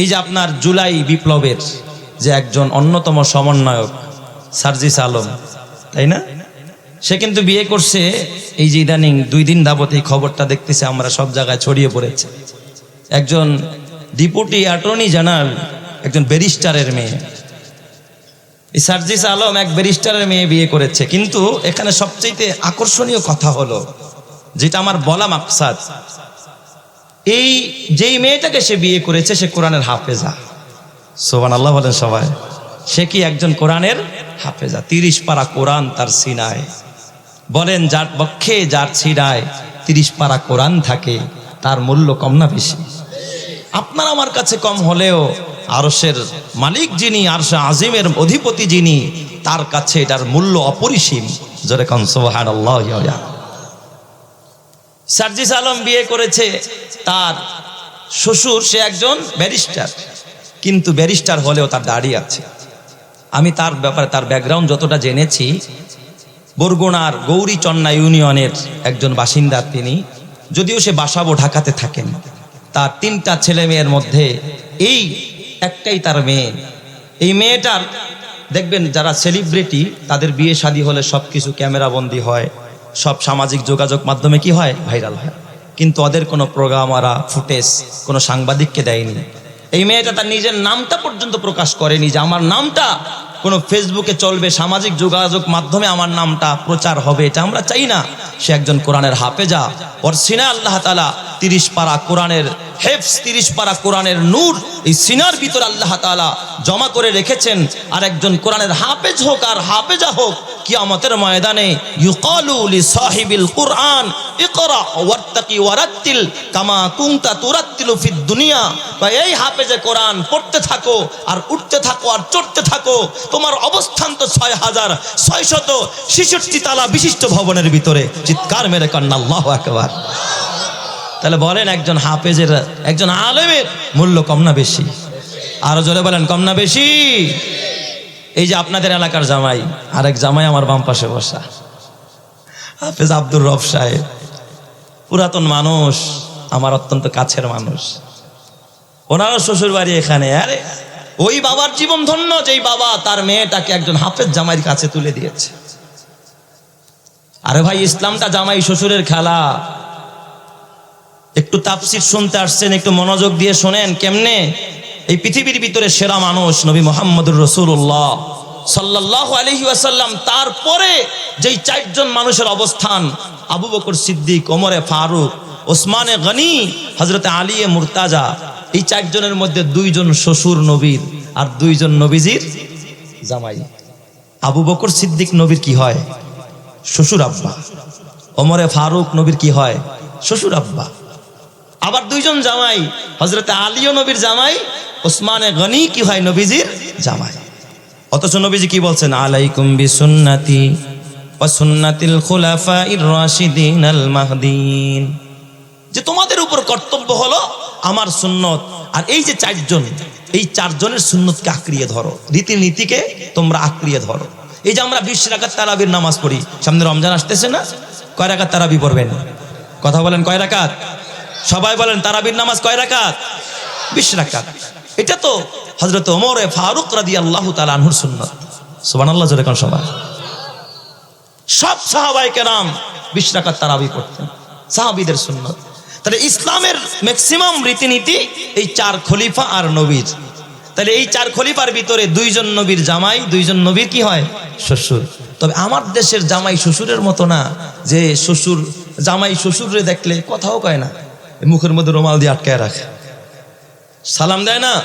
এই যে আপনার জুলাই বিপ্লবের যে একজন অন্যতম সমন্বয়ক সার্জিস আলম, তাই না? সে কিন্তু বিয়ে করছে, এই যে ইদানিং দুই দিন দাবত এই খবরটা দেখতেছে, আমরা সব জায়গায় ছড়িয়ে পড়েছে। একজন ডিপুটি অ্যাটর্নি জেনারেল, একজন ব্যারিস্টারের মেয়ে। এই সার্জিস আলম এক ব্যারিস্টারের মেয়ে বিয়ে করেছে, কিন্তু এখানে সবচেয়ে আকর্ষণীয় কথা হলো, যেটা আমার বলা মাকসাদ এই যেই মেয়েটাকে সে বিয়ে করেছে, সে কোরআনের হাফেজা। সোবান আল্লাহ বলেন সবাই, সে কি একজন কোরআনের হাফেজা? তিরিশ পারা কোরআন তার সিনায়। বলেন, যার পক্ষে যার ছিনায় তিরিশ পারা কোরআন থাকে, তার মূল্য কম না বেশি? আপনার আমার কাছে কম হলেও আরসের মালিক যিনি, আরশে আজিমের অধিপতি যিনি, তার কাছে এটার মূল্য অপরিসীম। জোরে কন সোহান আল্লাহ। সার্জিস আলম বিয়ে করেছে, তার শ্বশুর সে একজন ব্যারিস্টার। কিন্তু ব্যারিস্টার হলেও তার দাড়ি আছে। আমি তার ব্যাপারে, তার ব্যাকগ্রাউন্ড যতটা জেনেছি বরগুনার গৌরীচন্না ইউনিয়নের একজন বাসিন্দা তিনি, যদিও সে বাসাবো ঢাকাতে থাকেন। তার তিনটা ছেলে মেয়ের মধ্যে এই একটাই তার মেয়ে। এই মেয়েটার, দেখবেন যারা সেলিব্রিটি, তাদের বিয়ে শাদী হলে সব কিছু ক্যামেরা বন্দি হয়। সব সামাজিক যোগাযোগ মাধ্যমে কি হয়? ভাইরাল হয়। কিন্তু ওদের কোনো প্রোগ্রাম ওরা, ফুটেজ কোনো সাংবাদিককে দেয়নি। এই মেয়েটা তার নিজের নামটা পর্যন্ত প্রকাশ করেনি যে আমার নামটা কোনো ফেসবুকে চলবে, সামাজিক যোগাযোগ মাধ্যমে আমার নামটা প্রচার হবে, এটা আমরা চাই না। সে একজন কোরআনের হাফেজা। ওর সিনা আল্লাহ তালা তিরিশ পারা কোরআনের হেফস তিরিশ পারা কোরআনের নূর এই সিনার ভিতর আল্লাহ তালা জমা করে রেখেছেন। আর একজন কোরআনের হাফেজ হোক আর হাফেজা হোক কিয়ামতের ময়দানে ইউকালু লি সাহিবিল কুরআন, ইকরা ওয়াত্তাকি ওয়ারাত্তিল কামা কুনতা তুরাত্তিলু ফিদ দুনিয়া। বা এই হাফেজে কোরআন, পড়তে থাকো আর উঠতে থাকো আর চড়তে থাকো। তোমার অবস্থান তো ছয় হাজার ছয়শত ছেষট্টি তালা বিশিষ্ট ভবনের ভিতরে। চিৎকার মেরে কান্না আল্লাহ একবার তাহলে বলেন একজন হাফেজের, একজন আলেমের মূল্য কম না বেশি? আরও জোরে বলেন, কম না বেশি? এই যে আপনাদের এলাকার জামাই, আরেক জামাই আমার বাম পাশে বসা। হাফেজ আব্দুর রব সাহেব, পুরাতন মানুষ, আমার অত্যন্ত কাছের মানুষ। ওনারও শ্বশুর বাড়ি এখানে, আরে ওই বাবার জীবন ধন্য যেই বাবা তার মেয়েটাকে একজন হাফেজ জামাইয়ের কাছে তুলে দিয়েছে। আরে ভাই, ইসলামটা জামাই শ্বশুরের খেলা। একটু তাফসির শুনতে আসছেন, একটু মনোযোগ দিয়ে শোনেন, কেমনে? এই পৃথিবীর ভিতরে সেরা মানুষ নবী মোহাম্মদুর রসুল্লাহ সাল্লাহ আলহি আসাল্লাম তারপরে যেই চারজন মানুষের অবস্থান, আবু বকর সিদ্দিক, ওমরে ফারুক, ওসমানে গনি হজরতে আলিয়ে মুরতাজা, এই চারজনের মধ্যে দুইজন শ্বশুর নবীর আর দুইজন নবীজির জামাই। আবু বকর সিদ্দিক নবীর কি হয়? শ্বশুর আব্বা। ওমরে ফারুক নবীর কি হয়? শ্বশুর আব্বা। আবার দুইজন জামাই হজরতে আলিও নবীর জামাই, ওসমানে গনি কি হয় নবীজির জামাই। অথচ নবীজি কি বলছেন? আলাইকুম বিসুন্নাতি সুন্নাতিল খুলাফাইর রাশিদিন আল মাহদিন। যে তোমাদের উপর কর্তব্য হলো আমার সুন্নত, আর এই যে চারজন, এই চারজনের সুন্নতকে আঁকড়িয়ে ধরো। রীতিনীতিকে তোমরা আঁকড়িয়ে ধরো। এই যে আমরা বিশ রাকাত তারাবির নামাজ পড়ি, সামনে রমজান আসতেছে না? কয় রাকাত তারাবি পড়বেন? কথা বলেন কয় রাকাত? সবাই বলেন তারাবির নামাজ কয় রাকাত? বিশ রাকাত। এটা তো হজরত ওমর ফারুক রাদি আল্লাহ তালা আনহুর সুন্নত। আল্লাহ জোরে কোন সবাই। সব সাহাবাই কেরাম বিশ রাকাত তারাবি পড়তেন। সাহাবিদের সুন্নত। তাহলে ইসলামের ম্যাক্সিমাম রীতিনীতি এই চার খলিফা আর নবীর। তাহলে এই চার খলিফার ভিতরে দুইজন নবীর জামাই, দুইজন নবীর কি হয়? শ্বশুর। তবে আমার দেশের জামাই শ্বশুরের মতো না, যে শ্বশুর, জামাই শ্বশুরে দেখলে কথাও কয় না। মুখের মধ্যে রুমাল দিয়ে আটকায় রাখে। সালাম দেয় না?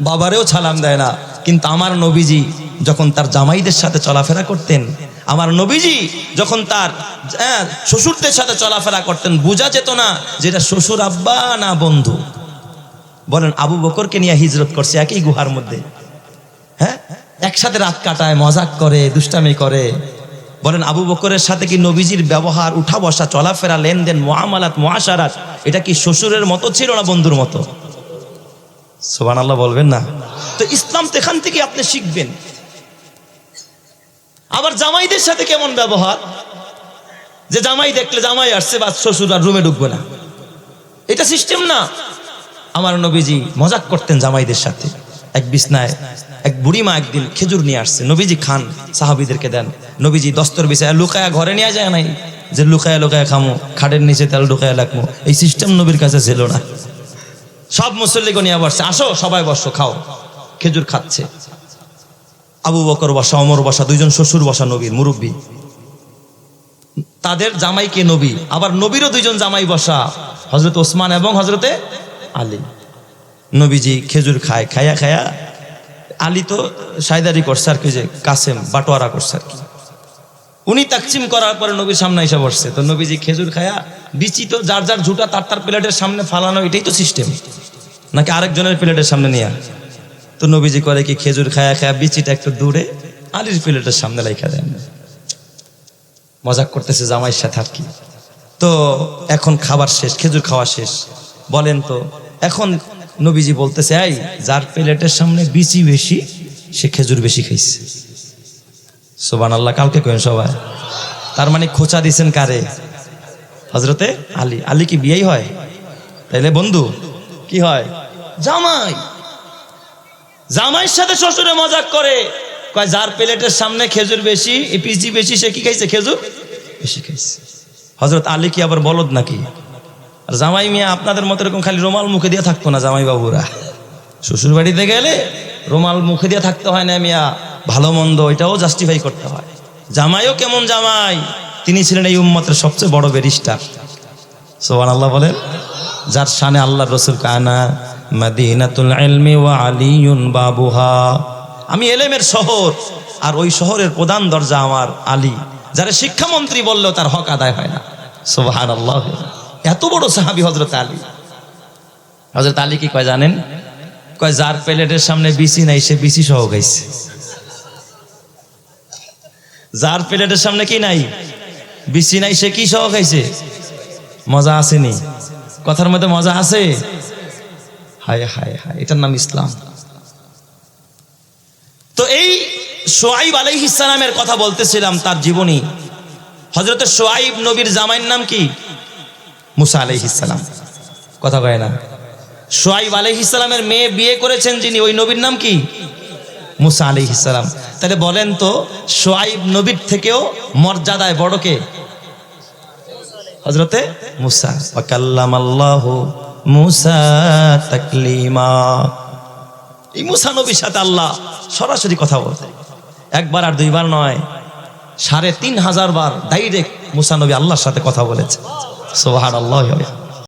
বাবারেও সালাম দেয় না। কিন্তু আমার নবীজি যখন তার জামাইদের সাথে চলাফেরা করতেন আমার নবীজি যখন তার হ্যাঁ, শ্বশুরদের সাথে চলাফেরা করতেন বোঝা যেত না যেটা শ্বশুর আব্বা না বন্ধু। বলেন আবু বকরকে নিয়ে হিজরত করছে একই গুহার মধ্যে। হ্যাঁ? একসাথে রাত কাটায় মজাক করে দুষ্টামি করে। বলেন, আবু বকরের সাথে কি নবীজির ব্যবহার উঠা বসা চলাফেরা, লেনদেন মহামালাত মহাসারাত এটা কি শ্বশুরের মতো ছিল না বন্ধুর মতো? সোবান আল্লাহ বলবেন না। তো ইসলাম তো এখান থেকে আপনি শিখবেন। আবার জামাইদের সাথে কেমন ব্যবহার? যে জামাই দেখলে জামাই আসছে বা শ্বশুর আর রুমে ঢুকবে না। এটা সিস্টেম না। আমার নবীজি মজাক করতেন জামাইদের সাথে। এক বিছনায় এক বুড়িমা একদিন খেজুর নিয়ে আসছে। নবীজি খান, সাহাবিদেরকে দেন। নবীজি দস্তর বিছায় লুকায়া ঘরে নিয়ে যায় নাই। যে লুকায়া লুকায়া খামো, খাটের নিচে তেল লুকায়া লাগবো এই সিস্টেম নবীর কাছে ছিল না। সব মুসল্লিকে নিয়ে বসছে, আসো, সবাই বসো, খাও, খেজুর খাচ্ছে। আবু বকর বসা অমর বসা, দুইজন শ্বশুর বসা নবীর মুরব্বী। তাদের জামাইকে নবী? আবার নবীরও দুইজন জামাই বসা হজরত ওসমান এবং হজরতে আলী। নবীজি খেজুর খায়, খায়া খায়া আলী তো সায়দারি করছে আর কি যে কাসেম, বাটোয়ারা করছে আর কি। উনি তাকচিম করার পরে নবীর সামনে এসে বসছে। তো নবীজি খেজুর খায়া বিচি তো যার যার ঝুটা তার তার প্লেটের সামনে ফালানো, এটাই তো সিস্টেম নাকি আরেকজনের প্লেটের সামনে নিয়ে? তো নবীজি করে কি খেজুর খায়া খায়া বিচিটা একটু দূরে আলীর প্লেটের সামনে রাইখা দেন। মজাক করতেছে জামাইয়ের সাথে আর কি। তো এখন খাবার শেষ, খেজুর খাওয়া শেষ। বলেন তো, এখন নবীজি বলতেছে, এই, যার প্লেটের সামনে বিচি বেশি, সে খেজুর বেশি খাইছে। সোবান আল্লাহ কালকে কেন সবাই? তার মানে খোঁচা দিছেন কারে? হজরতে আলী। আলী কি বিয়েই হয়? তাইলে বন্ধু, কি হয়? জামাই। জামাইয়ের সাথে শ্বশুরে মজাক করে। কয়, যার প্লেটের সামনে খেজুর বেশি পিচি বেশি, সে কি খাইছে? খেজুর বেশি খাইছে। হজরত আলী কি আবার বলদ নাকি? আর জামাই মিয়া আপনাদের মতো এরকম খালি রোমাল মুখে দিয়ে থাকতো না জামাই বাবুরা। শ্বশুর বাড়িতে গেলে রোমাল মুখে দিয়ে থাকতে হয় না মিয়া, ভালো মন্দ এটাও জাস্টিফাই করতে হয়। জামাইও কেমন জামাই? তিনি ছিলেন এই উম্মতের সবচেয়ে বড় ব্যারিস্টার সোহান আল্লাহ বলেন, যার শানে আল্লাহ রসুল কানা, মাদিনাতুল ইলমি ওয়া আলিয়ুন বাবুহা। আমি এলেমের শহর, আর ওই শহরের প্রধান দরজা আমার আলী, যারা শিক্ষামন্ত্রী বললেও তার হক আদায় হয় না। সোহান আল্লাহ এত বড় সাহাবি হজরত আলী। হজরত আলী কি কয় জানেন? কয়, যার প্লেটের সামনে বিসি নাই, সে বিসি সহ খাইছে। যার প্লেটের সামনে কি নাই? বিসি নাই, সে কি সহ খাইছে? মজা আসেনি। কথার মধ্যে মজা আছে? হায় হায় হায়, এটার নাম ইসলাম। তো এই সোয়াইব আলাইহিসালামের কথা বলতেছিলাম তার জীবনী। হজরত সোয়াইব নবীর জামাইয়ের নাম কি? মুসা আলাইহিসালাম কথা কয় না। সোয়াইব আলাইহিসালামের মেয়ে বিয়ে করেছেন যিনি, ওই নবীর নাম কি? মুসা আলাইহিসালাম তাহলে বলেন তো, সোয়াইব নবীর থেকেও মর্যাদায় বড়কে হজরতে মুসা। তাকলিমা। এই মুসা নবীর সাথে আল্লাহ সরাসরি কথা বলতে একবার আর দুইবার নয়, সাড়ে তিন হাজার বার ডাইরেক্ট মুসানবী আল্লাহর সাথে কথা বলেছে সোহার আল্লাহ